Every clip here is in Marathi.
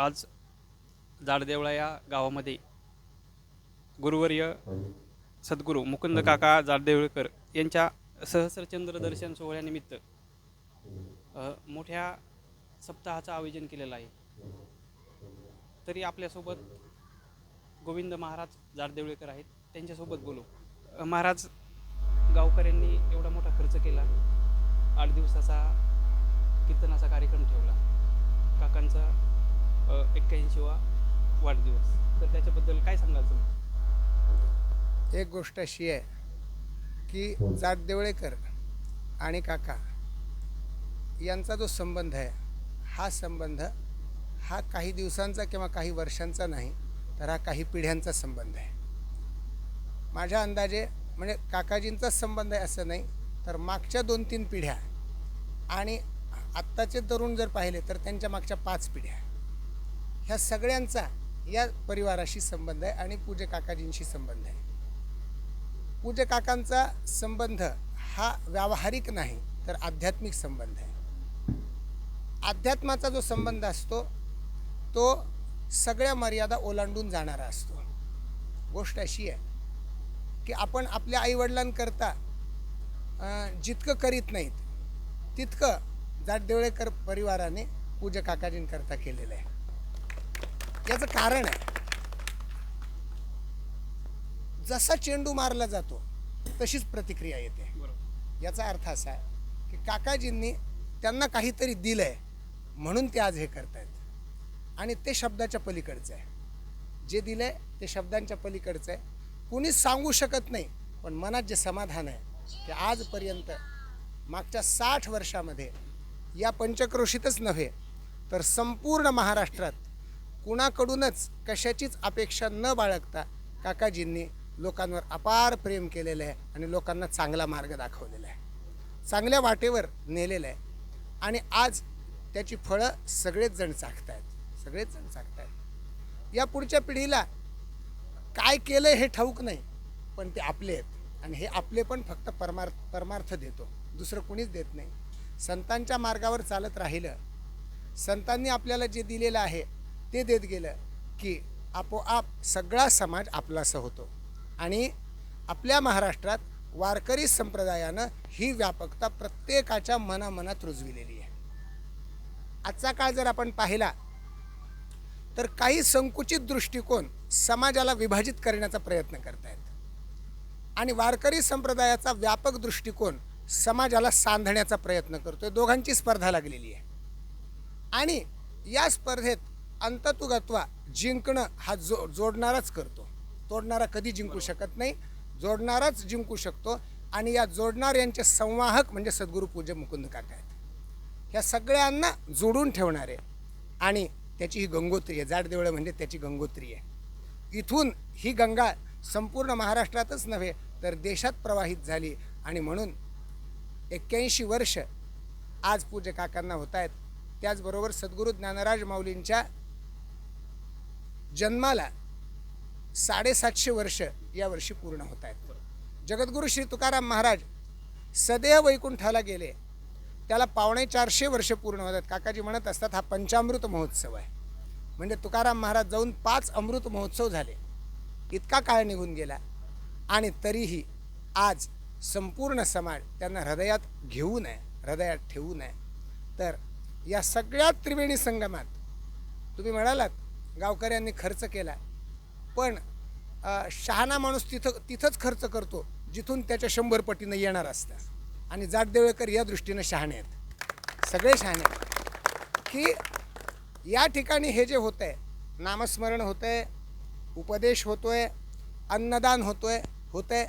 आज जाडदेवळा या गावामध्ये गुरुवर्य सद्गुरू मुकुंद काका जाडदेवळकर यांच्या सहस्रचंद्र दर्शन सोहळ्यानिमित्त मोठ्या सप्ताहाचं आयोजन केलेलं आहे. तरी आपल्यासोबत गोविंद महाराज जाडदेवळेकर आहेत. त्यांच्यासोबत बोलू. महाराज गावकऱ्यांनी एवढा मोठा खर्च केला. आठ दिवसाचा कीर्तनाचा कार्यक्रम ठेवला. काकांचा एक्क्याऐंशीवा वाढदिवस. तर त्याच्याबद्दल काय सांगाल तुम्ही? एक गोष्ट अशी आहे की जाट देवळेकर आणि काका यांचा जो संबंध आहे हा संबंध हा काही दिवसांचा किंवा काही वर्षांचा नाही तर हा काही पिढ्यांचा संबंध आहे. माझ्या अंदाजे म्हणजे काकाजींचाच संबंध आहे असं नाही तर मागच्या दोन तीन पिढ्या आणि आत्ताचे तरुण जर पाहिले तर त्यांच्या मागच्या पाच पिढ्या. ह्या सगळ्यांचा या परिवाराशी संबंध आहे आणि पूज्य काकाजींशी संबंध आहे. पूज्य काकांचा संबंध हा व्यावहारिक नाही तर आध्यात्मिक संबंध आहे. अध्यात्माचा जो संबंध असतो तो सगळ्या मर्यादा ओलांडून जाणारा असतो. गोष्ट अशी आहे की आपण आपल्या आईवडिलांकरता जितकं करीत नाहीत तितकं जाटदेवळेकर परिवाराने पूजा काकाजींकरता केलेलं आहे. याचं कारण आहे. जसा चेंडू मारला जातो तशीच प्रतिक्रिया येते. बरोबर. याचा अर्थ असा आहे की काकाजींनी त्यांना काहीतरी दिलं आहे म्हणून ते आज हे करतायत. आणि ते शब्दाच्या पलीकडचं आहे. जे दिलं आहे ते शब्दांच्या पलीकडचं आहे. कुणीच सांगू शकत नाही पण मनात जे समाधान आहे की आजपर्यंत मागच्या साठ वर्षामध्ये या पंचक्रोशीतच नव्हे तर संपूर्ण महाराष्ट्रात कुणाकडूनच कशाचीच अपेक्षा न बाळगता काकाजींनी लोकांवर अपार प्रेम केलेलं आहे आणि लोकांना चांगला मार्ग दाखवलेला आहे. चांगल्या वाटेवर नेलेलं आहे. आणि आज त्याची फळं सगळेच जण चाखत आहेत सगळेच जण चाखत आहेत या पुढच्या पिढीला काय केलं हे ठाऊक नाही पण ते आपले आहेत. आणि हे आपले पण फक्त परमार्थ परमार्थ देतो. दुसरं कुणीच देत नाही. संतांच्या मार्गावर चालत राहिलं. संतांनी आपल्याला जे दिलेलं आहे ते देत गेलं की आपोआप सगळा समाज आपलासा होतो. आणि आपल्या महाराष्ट्रात वारकरी संप्रदायानं ही व्यापकता प्रत्येकाच्या मनामनात रुजविलेली आहे. आजचा काळ जर आपण पाहिला तर काही संकुचित दृष्टिकोन समाजाला विभाजित करण्याचा प्रयत्न करतायत. आणि वारकरी संप्रदायाचा व्यापक दृष्टिकोन समाजाला सांधण्याचा प्रयत्न करतोय. दोघांची स्पर्धा लागलेली आहे. आणि या स्पर्धेत अंततुगत्वा जिंकणं हा जो जोडणाराच करतो. तोडणारा कधी जिंकू शकत नाही जोडणाराच जिंकू शकतो आणि या जोडणार यांचे संवाहक म्हणजे सद्गुरू पूज्य मुकुंद काका आहेत. ह्या सगळ्यांना जोडून ठेवणारे आणि त्याची ही गंगोत्री आहे. जाडदेवळं म्हणजे त्याची गंगोत्री आहे. इथून ही गंगा संपूर्ण महाराष्ट्रातच नव्हे तर देशात प्रवाहित झाली आणि म्हणून एक्क्याऐंशी वर्ष आज पूज्य काकांना होत आहेत त्याचबरोबर सद्गुरू ज्ञानराज माऊलींच्या जन्माला साडेसातशे वर्ष यावर्षी पूर्ण होत आहेत. जगद्गुरू श्री तुकाराम महाराज सदैव वैकुंठाला गेले. त्याला पावणे चारशे वर्ष पूर्ण होतात काकाजी म्हणत असतात हा पंचामृत महोत्सव आहे. म्हणजे तुकाराम महाराज जाऊन पाच अमृत महोत्सव झाले. इतका काळ निघून गेला. आणि तरीही आज संपूर्ण समाज त्यांना हृदयात घेऊ नये हृदयात ठेवू नये. तर या सगळ्या त्रिवेणी संगमात तुम्ही म्हणालात गावकऱ्यांनी खर्च केला पण शहाणा माणूस तिथं तिथंच खर्च करतो जिथून त्याच्या शंभर पटीनं येणार असतं आणि जाटदेवळकर या दृष्टीनं शहाणे आहेत. सगळे शहाणे आहेत. की या ठिकाणी हे जे होतं आहे नामस्मरण होतं आहे उपदेश होतो आहे अन्नदान होतो आहे होतं आहे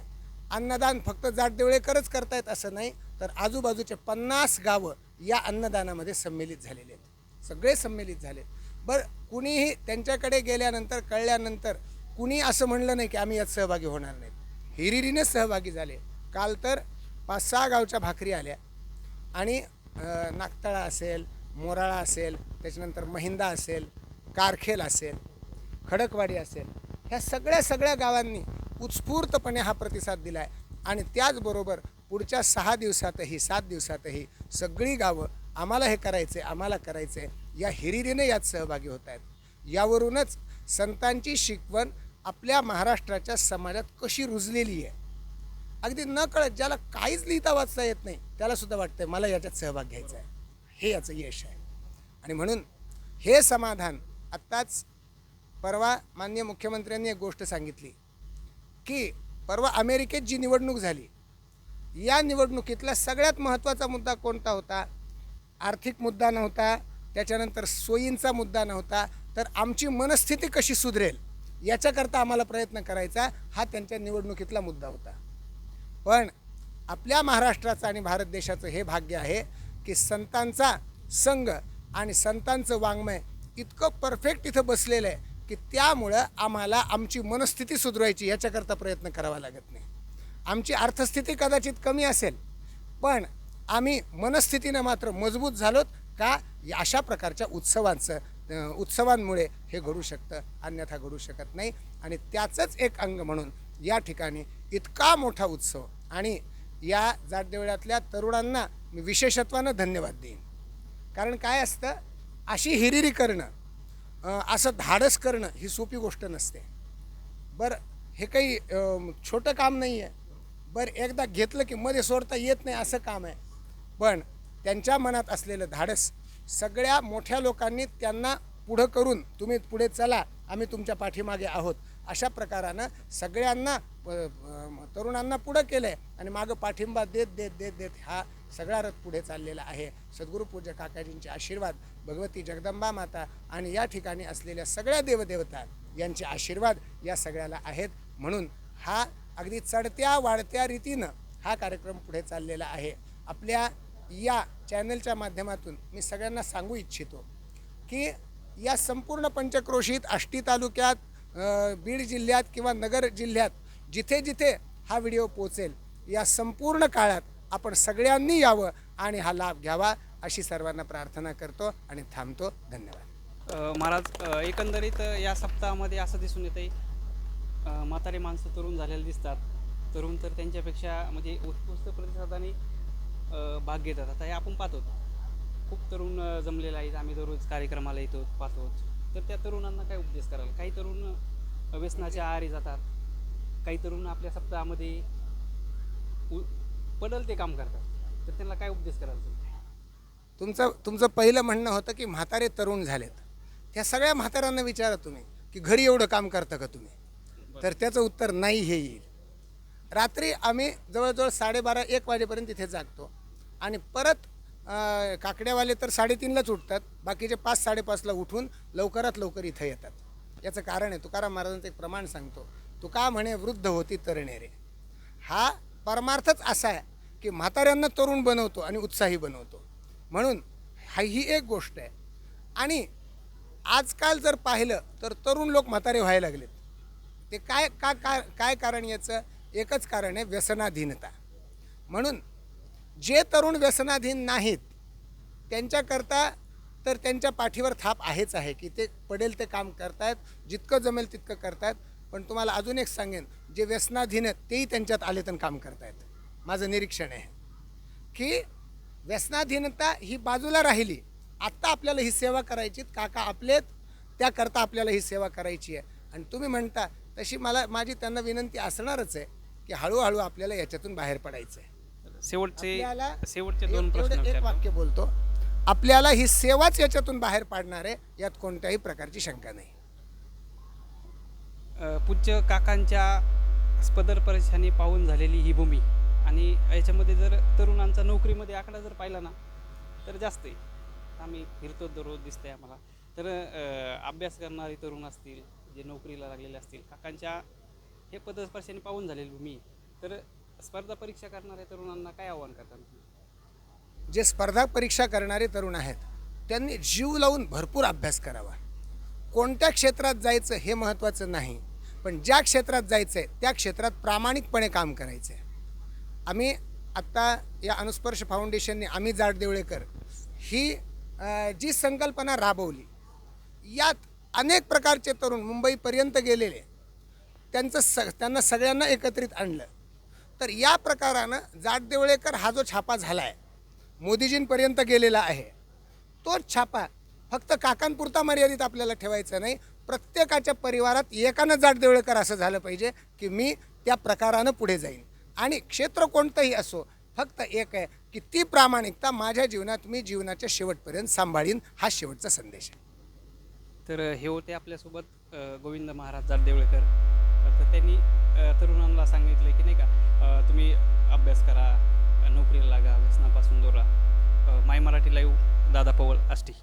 अन्नदान फक्त जाटदेवळेकरच करतायत असं नाही तर आजूबाजूचे पन्नास गावं या अन्नदानामध्ये सम्मिलित झालेले आहेत. सगळे सम्मिलित झाले बरं कुणीही त्यांच्याकडे गेल्यानंतर कळल्यानंतर कुणी असं म्हणलं नाही की आम्ही यात सहभागी होणार नाहीत हिरिरीनेच सहभागी झाले. काल तर पाच सहा गावच्या भाकरी आल्या. आणि नागतळा असेल मोराळा असेल त्याच्यानंतर महिंदा असेल कारखेल असेल खडकवाडी असेल ह्या सगळ्या सगळ्या गावांनी उत्स्फूर्तपणे हा प्रतिसाद दिला आहे आणि त्याचबरोबर पुढच्या सहा दिवसातही सात दिवसातही सगळी गावं आम्हाला हे करायचं आहे आम्हाला करायचं. आहे या हिरिरीने यात सहभागी होत आहेत यावरूनच संतांची शिकवण आपल्या महाराष्ट्राच्या समाजात कशी रुजलेली आहे. अगदी न कळत ज्याला काहीच लिहिता वाचता येत नाही त्यालासुद्धा वाटतं वाटतंय मला याच्यात सहभाग घ्यायचा आहे. हे याचं यश आहे. आणि म्हणून हे समाधान आत्ताच परवा माननीय मुख्यमंत्र्यांनी एक गोष्ट सांगितली की परवा अमेरिकेत जी निवडणूक झाली या निवडणुकीतला सगळ्यात महत्त्वाचा मुद्दा कोणता होता? आर्थिक मुद्दा नव्हता त्याच्यानंतर सोयींचा मुद्दा नव्हता तर आमची मनस्थिती कशी सुधरेल याच्याकरता आम्हाला प्रयत्न करायचा हा त्यांच्या निवडणुकीतला मुद्दा होता. पण आपल्या महाराष्ट्राचं आणि भारत देशाचं हे भाग्य आहे की संतांचा संघ आणि संतांचं वाङ्मय इतकं परफेक्ट इथं बसलेलं आहे की त्यामुळं आम्हाला आमची मनस्थिती सुधरवायची याच्याकरता प्रयत्न करावा लागत नाही. आमची अर्थस्थिती कदाचित कमी असेल पण आम्ही मनस्थितीनं मात्र मजबूत झालोत. का अशा प्रकारच्या उत्सवांचं उत्सवांमुळे हे घडू शकतं अन्यथा घडू शकत नाही. आणि त्याचंच एक अंग म्हणून या ठिकाणी इतका मोठा उत्सव आणि या जातदेवळ्यातल्या तरुणांना मी विशेषत्वानं धन्यवाद देईन. कारण काय असतं? अशी हिरिरी करणं असं धाडस करणं ही सोपी गोष्ट नसते. बरं हे काही छोटं काम नाही आहे बरं एकदा घेतलं की मध्ये सोडता येत नाही असं काम आहे. पण त्यांच्या मनात असलेलं धाडस सगळ्या मोठ्या लोकांनी त्यांना पुढं करून तुम्ही पुढे चला आम्ही तुमच्या पाठीमागे आहोत. अशा प्रकारानं सगळ्यांना तरुणांना पुढं केलं आहे आणि मागं पाठिंबा देत देत देत देत हा सगळा रथ पुढे चाललेला आहे. सद्गुरू पूज्य काकाजींचे आशीर्वाद भगवती जगदंबा माता आणि या ठिकाणी असलेल्या सगळ्या देवदेवता यांचे आशीर्वाद या सगळ्याला आहेत. म्हणून हा अगदी चढत्या वाढत्या रीतीनं हा कार्यक्रम पुढे चाललेला आहे. आपल्या या चॅनलच्या माध्यमातून मी सगळ्यांना सांगू इच्छितो की या संपूर्ण पंचक्रोशीत आष्टी तालुक्यात बीड जिल्ह्यात किंवा नगर जिल्ह्यात जिथे जिथे हा व्हिडिओ पोचेल या संपूर्ण काळात आपण सगळ्यांनी यावं आणि हा लाभ घ्यावा अशी सर्वांना प्रार्थना करतो आणि थांबतो. धन्यवाद. महाराज एकंदरीत या सप्ताहामध्ये असं दिसून येतंय म्हातारी म्हातारे माणसं तरुण झालेले दिसतात. तरुण तर त्यांच्यापेक्षा म्हणजे उत्कृष्ट प्रतिसादाने भाग घेतात. आता हे आपण पाहतो. खूप तरुण जमलेले आहेत. आम्ही दररोज कार्यक्रमाला येतो पाहतो. तर त्या तरुणांना काय उपदेश कराल? काही तरुण व्यसनाच्या आहारी जातात. काही तरुण आपल्या सप्ताहामध्ये उ- पडल ते काम करतात. तर त्यांना काय उपदेश कराल तुम्ही? तुमचं तुमचं पहिलं म्हणणं होतं की म्हातारे तरुण झालेत. त्या सगळ्या म्हाताऱ्यांना विचारा तुम्ही की घरी एवढं काम करता का तुम्ही? तर त्याचं उत्तर नाही हे येईल. रात्री आम्ही जवळजवळ साडेबारा एक वाजेपर्यंत तिथे जागतो. आणि परत काकड्यावाले तर साडेतीनलाच उठतात बाकीचे पाच साडेपाचला उठून लवकरात लवकर इथं येतात. याचं कारण आहे तुकाराम महाराजांचं एक प्रमाण सांगतो तुका म्हणे वृद्ध होती तरणेरे हा परमार्थच असा आहे की म्हाताऱ्यांना तरुण बनवतो आणि उत्साही बनवतो. म्हणून हा ही एक गोष्ट आहे. आणि आजकाल जर पाहिलं तर तरुण लोक म्हातारे व्हायला लागलेत. ते काय का का काय कारण याचं? एकच कारण आहे व्यसनाधीनता. म्हणून जे तरुण व्यसनाधीन नाहीत त्यांच्याकरता तर त्यांच्या पाठीवर थाप आहेच आहे की ते पडेल ते काम करतायत जितकं जमेल तितकं करतायत. पण तुम्हाला अजून एक सांगेन जे व्यसनाधीन आहेत तेही त्यांच्यात आले तर काम करतायत. माझं निरीक्षण आहे की व्यसनाधीनता ही बाजूला राहिली आत्ता आपल्याला ही सेवा करायची काका आपलेत त्याकरता आपल्याला ही सेवा करायची आहे. आणि तुम्ही म्हणता तशी मला माझी त्यांना विनंती असणारच आहे की हळूहळू आपल्याला याच्यातून बाहेर पडायचं आहे शेवटचे शेवटचे दोन प्रश्न एक. वाक्य बोलतो. आपल्याला ही सेवाच याच्यातून बाहेर पाडणार आहे यात कोणत्याही प्रकारची शंका नाही. पूज्य काकांच्या स्पदर परेशानी पाहून झालेली ही भूमी. आणि याच्यामध्ये जर तरुणांचा नोकरीमध्ये आकडा जर पाहिला ना तर जास्त आहे. आम्ही फिरतो दररोज दिसतंय आम्हाला. तर अभ्यास करणारे तरुण असतील जे नोकरीला लागलेले असतील काकांच्या हे पदस्पर्शाने पाहून झालेली भूमी. तर स्पर्धा परीक्षा करणाऱ्या तरुणांना काय आव्हान करतात? जे स्पर्धा परीक्षा करणारे तरुण आहेत त्यांनी जीव लावून भरपूर अभ्यास करावा. कोणत्या क्षेत्रात जायचं हे महत्त्वाचं नाही पण ज्या क्षेत्रात जायचं आहे त्या क्षेत्रात प्रामाणिकपणे काम करायचं आहे आम्ही आत्ता या अनुस्पर्श फाउंडेशनने आम्ही जाड देवळेकर ही जी संकल्पना राबवली यात अनेक प्रकारचे तरुण मुंबईपर्यंत गेलेले त्यांचं स त्यांना सगळ्यांना एकत्रित आणलं. तर या प्रकारानं जाट देवळेकर हा जो छापा झाला आहे मोदीजींपर्यंत गेलेला आहे तोच छापा फक्त काकांपुरता मर्यादित आपल्याला ठेवायचं नाही. प्रत्येकाच्या परिवारात एकानं जाट देवळेकर असं झालं पाहिजे की मी त्या प्रकारानं पुढे जाईन. आणि क्षेत्र कोणतंही असो फक्त एक आहे की ती प्रामाणिकता माझ्या जीवनात मी जीवनाच्या शेवटपर्यंत सांभाळीन हा शेवटचा संदेश आहे. तर हे होते आपल्यासोबत गोविंद महाराज जाटदेवळेकर तर त्यांनी तरुणांना सांगितलं की नाही का तुम्ही अभ्यास करा नोकरीला लागा व्यसनापासून दूर राहा. माय मराठी लाईव्ह दादा पवळ आष्टी.